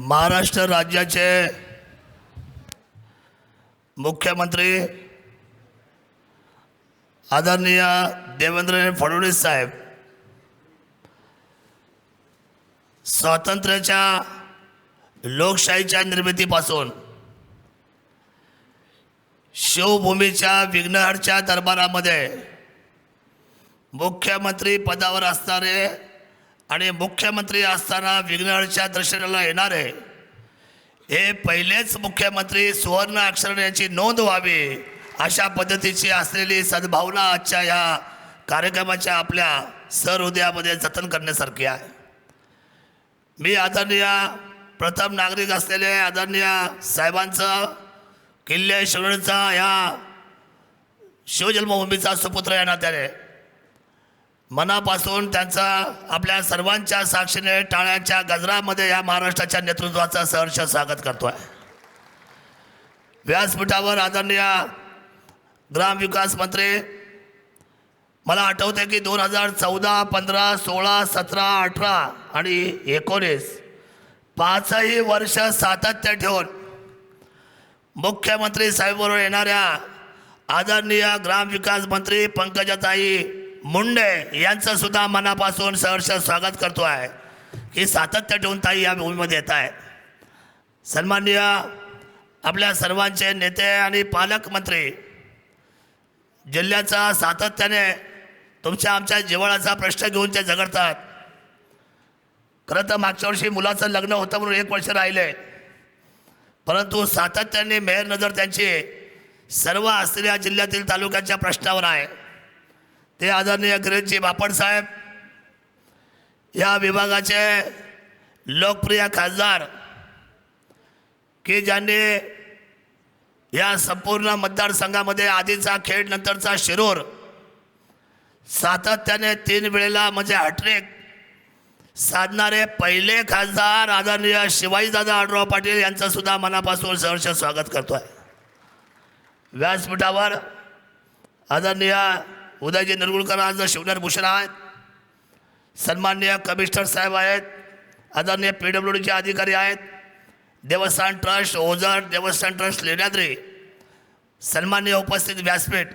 महाराष्ट्र राज्याचे मुख्यमंत्री आदरणीय देवेंद्र फडणवीस साहेब स्वातंत्र्याच्या लोकशाहीच्या निर्मितीपासून शिवभूमीच्या विघ्नहरच्या दरबारामध्ये मुख्यमंत्री पदावर असणारे आणि मुख्यमंत्री असताना विघ्नहरच्या दर्शनाला येणारे हे पहिलेच मुख्यमंत्री सुवर्ण अक्षरण याची नोंद व्हावी अशा पद्धतीची असलेली सद्भावना आजच्या या कार्यक्रमाच्या आपल्या सहृदयामध्ये जतन करण्यासारखी आहे. मी आदरणीय प्रथम नागरिक असलेले आदरणीय साहेबांचं किल्ले शिवणचा ह्या शिवजन्मभूमीचा सुपुत्र या नात्याने मनापासून त्यांचा आपल्या सर्वांच्या साक्षीने टाळ्यांच्या गजरामध्ये या महाराष्ट्राच्या नेतृत्वाचं सहर्ष स्वागत करतो आहे व्यासपीठावर आदरणीय ग्रामविकास मंत्री मला आठवते की दोन हजार चौदा पंधरा सोळा सतरा अठरा आणि एकोणीस पाचही वर्ष सातत्य ठेवून मुख्यमंत्री साहेबबरोबर येणाऱ्या आदरणीय ग्रामविकास मंत्री पंकजाताई मुंडे यांचं सुद्धा मनापासून सहर्ष स्वागत करतो आहे. की सातत्य ठेवून ताई या भूमीमध्ये येत आहे. सन्माननीय आपल्या सर्वांचे नेते आणि पालकमंत्री जिल्ह्याचा सातत्याने तुमच्या आमच्या जिव्हाळाचा प्रश्न घेऊन ते झगडतात. खरं तर मागच्या वर्षी मुलाचं लग्न होतं म्हणून एक वर्ष राहिले. परंतु सातत्याने मेहर नजर त्यांची सर्व असलेल्या जिल्ह्यातील तालुक्याच्या प्रश्नावर आहे. ते आदरणीय गिरीशजी बापटसाहेब या विभागाचे लोकप्रिय खासदार की ज्यांनी या संपूर्ण मतदारसंघामध्ये आधीचा खेळ नंतरचा शिरूर सातत्याने तीन वेळेला म्हणजे हॅट्रिक साधणारे पहिले खासदार आदरणीय शिवाजीदादा आडराव पाटील यांचं सुद्धा मनापासून सहर्ष स्वागत करतो आहे व्यासपीठावर आदरणीय उदयजी निरगुळकर आज शिवनेर भूषण आहेत. सन्माननीय कमिशनर साहेब आहेत. आदरणीय पी डब्ल्यू डीचे अधिकारी आहेत. देवस्थान ट्रस्ट ओझर देवस्थान ट्रस्ट लेण्याद्री सन्माननीय उपस्थित व्यासपीठ.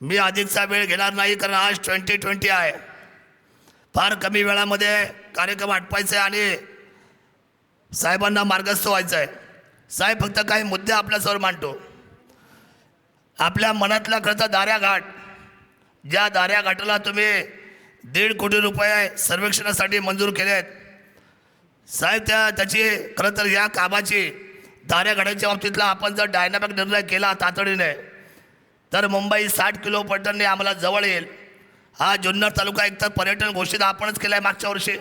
मी अधिकचा वेळ घेणार नाही कारण आज ट्वेंटी ट्वेंटी आहे. फार कमी वेळामध्ये कार्यक्रम आटपायचा आहे आणि साहेबांना मार्गस्थ व्हायचं आहे साहेब फक्त काही मुद्दे आपल्यासमोर मांडतो. आपल्या मनातला खरं तर दाऱ्या घाट ज्या दाऱ्या घाटाला तुम्ही दीड कोटी रुपये सर्वेक्षणासाठी मंजूर केले आहेत साहेब त्या त्याची खरं तर या कामाची दाऱ्या घाटाच्या बाबतीतला आपण जर डायनामिक निर्णय केला तातडीने तर मुंबई साठ किलो पर्यटनने आम्हाला जवळ येईल. हा जुन्नर तालुका एकतर पर्यटन घोषित आपणच केला आहे मागच्या वर्षी.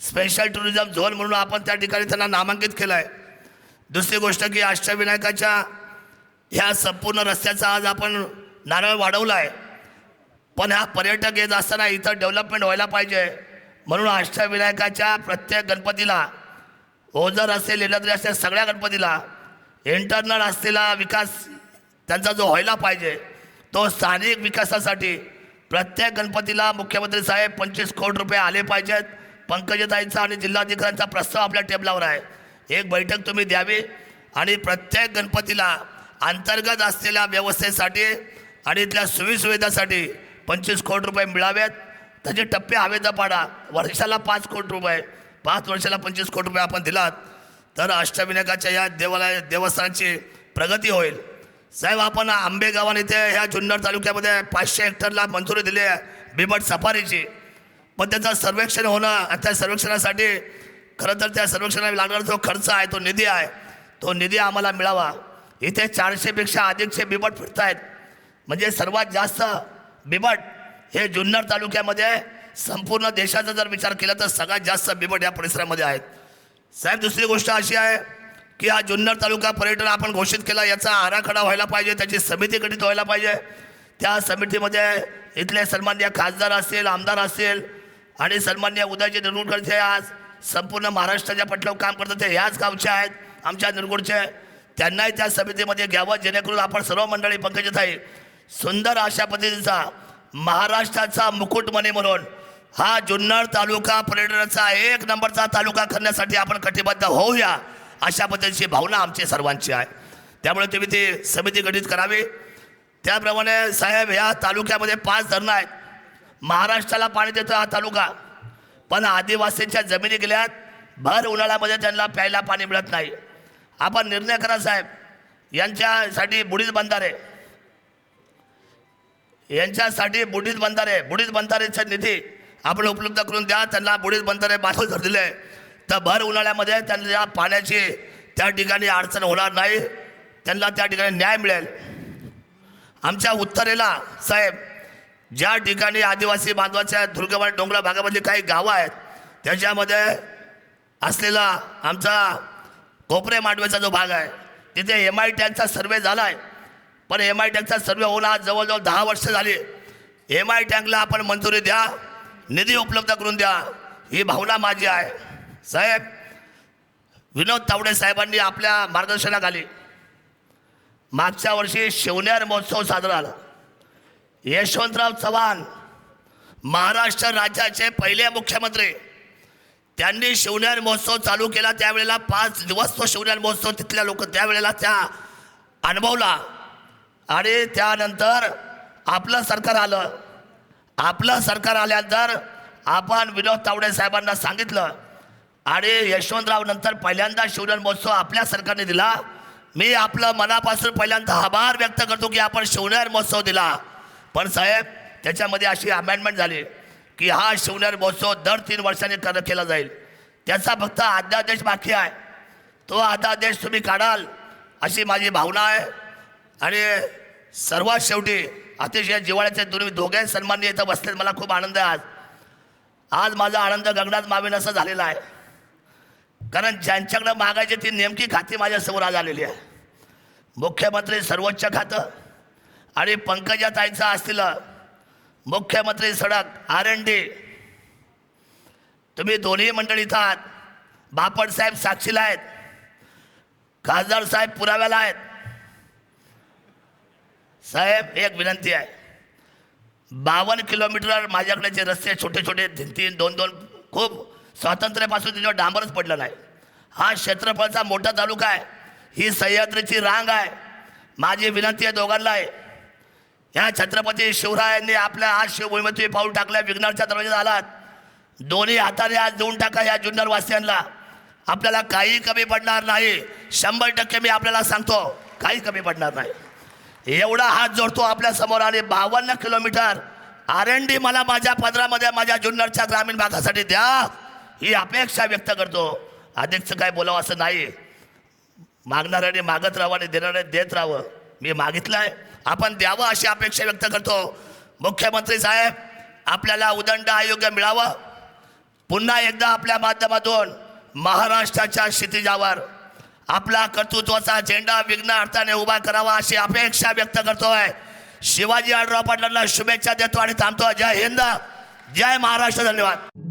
स्पेशल टुरिझम झोन म्हणून आपण त्या ठिकाणी त्यांना नामांकित केलं आहे दुसरी गोष्ट की अष्टविनायकाच्या ह्या संपूर्ण रस्त्याचा आज आपण नारळ वाढवला आहे पण हा पर्यटक येत असताना इथं डेव्हलपमेंट व्हायला पाहिजे. म्हणून अष्टविनायकाच्या प्रत्येक गणपतीला हो ओझर असेल लेण्याद्री असेल सगळ्या गणपतीला इंटरनल असलेला विकास त्यांचा जो व्हायला पाहिजे तो स्थानिक विकासासाठी प्रत्येक गणपतीला मुख्यमंत्री साहेब पंचवीस कोटी रुपये आले पाहिजेत. पंकजताईंचा आणि जिल्हाधिकाऱ्यांचा प्रस्ताव आपल्या टेबलावर आहे. एक बैठक तुम्ही द्यावी आणि प्रत्येक गणपतीला अंतर्गत असलेल्या व्यवस्थेसाठी आणि इथल्या सुविसुविधासाठी पंचवीस कोटी रुपये मिळावेत. त्याचे टप्पे हवेचा पाडा. वर्षाला पाच कोटी रुपये. पाच वर्षाला पंचवीस कोटी रुपये आपण दिलात तर अष्टविनायकाच्या या देवालय देवस्थानाची प्रगती होईल. साहेब आपण आंबेगावान इथे ह्या जुन्नर तालुक्यामध्ये पाचशे हेक्टरला मंजुरी दिली आहे बिबट सफारीची. पण त्याचं सर्वेक्षण होणं आणि त्या सर्वेक्षणासाठी खरं तर त्या सर्वेक्षणाला लागणारा जो खर्च आहे तो निधी आहे तो निधी आम्हाला मिळावा. इथे चारशेपेक्षा अधिकचे बिबट फिरत आहेत म्हणजे सर्वात जास्त बिबट हे जुन्नर तालुक्यामध्ये संपूर्ण देशाचा जर विचार केला तर सगळ्यात जास्त बिबट या परिसरामध्ये आहेत. साहेब दुसरी गोष्ट अशी आहे की हा जुन्नर तालुका पर्यटन आपण घोषित केला याचा आराखडा व्हायला पाहिजे त्याची समिती गठीत व्हायला पाहिजे. त्या समितीमध्ये इथले सन्मान्य खासदार असतील आमदार असतील आणि सन्मान्य उदयजी निरगुडकरचे आज संपूर्ण महाराष्ट्राच्या पटलावर काम करतात ते ह्याच गावचे आहेत आमच्या निरगुडचे. त्यांनाही त्या समितीमध्ये घ्यावं जेणेकरून आपण सर्व मंडळी पंकजाताई सुंदर अशा पद्धतीचा महाराष्ट्राचा मुकुटमणी म्हणून हा जुन्नर तालुका पर्यटनाचा एक नंबरचा तालुका करण्यासाठी आपण कटिबद्ध होऊया अशा पद्धतीची भावना आमची सर्वांची आहे. त्यामुळे तुम्ही ती समिती गठीत करावी. त्याप्रमाणे साहेब ह्या तालुक्यामध्ये पाच धरणं आहेत. महाराष्ट्राला पाणी देतो हा तालुका. पण आदिवासींच्या जमिनी गेल्यात. भर उन्हाळ्यामध्ये त्यांना प्यायला पाणी मिळत नाही. आपण निर्णय करा साहेब. यांच्यासाठी बुडीत बंधारे. यांच्यासाठी बुडीत बंधारे बुडीत बंधारेचा निधी आपण उपलब्ध करून द्या. त्यांना बुडीत बंधारे बाजू धर दिले. तर भर उन्हाळ्यामध्ये त्यांना पाण्याची त्या ठिकाणी अडचण होणार नाही. त्यांना त्या ठिकाणी न्याय मिळेल. आमच्या उत्तरेला साहेब ज्या ठिकाणी आदिवासी बांधवाच्या दुर्गम डोंगरा भागामधली काही गावं आहेत त्याच्यामध्ये असलेला आमचा कोपरे मांडवेचा जो भाग आहे तिथे एम आय टॅगचा सर्वे झाला आहे पण एम आय टँकचा सर्वे होऊन आज जवळजवळ दहा वर्ष झाली. एम आय टँकला आपण मंजुरी द्या निधी उपलब्ध करून द्या ही भावना माझी आहे. साहेब विनोद तावडे साहेबांनी आपल्या मार्गदर्शनाखाली मागच्या वर्षी शिवनेर महोत्सव साजरा झाला. यशवंतराव चव्हाण महाराष्ट्र राज्याचे पहिले मुख्यमंत्री त्यांनी शिवनेर महोत्सव चालू केला त्यावेळेला पाच दिवस तो शिवनेर महोत्सव तिथल्या लोक त्यावेळेला त्या अनुभवला. आणि त्यानंतर आपलं सरकार आलं. आपलं सरकार आल्यानंतर आपण विनोद तावडे साहेबांना सांगितलं आणि यशवंतराव नंतर पहिल्यांदा शिवनेर महोत्सव आपल्या सरकारने दिला. मी आपलं मनापासून पहिल्यांदा आभार व्यक्त करतो की आपण शिवनेर महोत्सव दिला. पण साहेब त्याच्यामध्ये अशी अमेंडमेंट झाली की हा शिवनेर महोत्सव दर तीन वर्षांनी कर केला जाईल. त्याचा फक्त अध्यादेश बाकी आहे. तो अध्यादेश तुम्ही काढाल अशी माझी भावना आहे. आणि सर्वात शेवटी अतिशय जिवाळ्याचे तुम्ही दोघे सन्मान्य इथं बसलेत. मला खूप आनंद आहे आज. आज माझा आनंद गगनात मावेन असं झालेला आहे. कारण ज्यांच्याकडं मागायची ती नेमकी खाती माझ्यासमोर आज आलेली आहे. मुख्यमंत्री सर्वोच्च खातं आणि पंकजाताईचं असतील मुख्यमंत्री सडक आर एन डी तुम्ही दोन्ही मंडळी इथं आहात. बापट साहेब साक्षीला आहेत. खासदार साहेब पुराव्याला आहेत. साहेब एक विनंती आहे. बावन्न किलोमीटर माझ्याकडे जे रस्ते छोटे छोटे तीन तीन दोन दोन खूप स्वातंत्र्यापासून त्याच्यावर डांबरच पडलं नाही हा क्षेत्रफळचा मोठा तालुका आहे. ही सह्याद्रीची रांग आहे. माझी विनंती आहे दोघांना आहे. ह्या छत्रपती शिवरायांनी आपल्या आज शिवभूमीत तुम्ही पाऊल टाकल्या विघ्नाच्या दरवाजात आलात दोन्ही हाताने आज देऊन टाका या जुन्नरवासियांना आपल्याला काही कमी पडणार नाही. शंभर टक्के मी आपल्याला सांगतो काही कमी पडणार नाही. एवढा हात जोडतो आपल्यासमोर आणि बावन्न किलोमीटर आर एन डी मला माझ्या पदरामध्ये माझ्या जुन्नरच्या ग्रामीण भागासाठी द्या ही अपेक्षा व्यक्त करतो. अधिकचं काय बोलावं असं नाही. मागणाऱ्याने मागत राहावं आणि देणाऱ्याने देत राहावं. मी मागितलं आहे आपण द्यावं अशी अपेक्षा व्यक्त करतो. मुख्यमंत्री साहेब आपल्याला उदंड आयोग्य मिळावं. पुन्हा एकदा आपल्या माध्यमातून महाराष्ट्राच्या क्षितिजावर आपला कर्तृत्वाचा झेंडा विघ्न अर्थाने उभा करावा अशी अपेक्षा व्यक्त करतोय. शिवाजी आडराव पाटलांना शुभेच्छा देतो आणि थांबतो जय हिंद. जय महाराष्ट्र. धन्यवाद.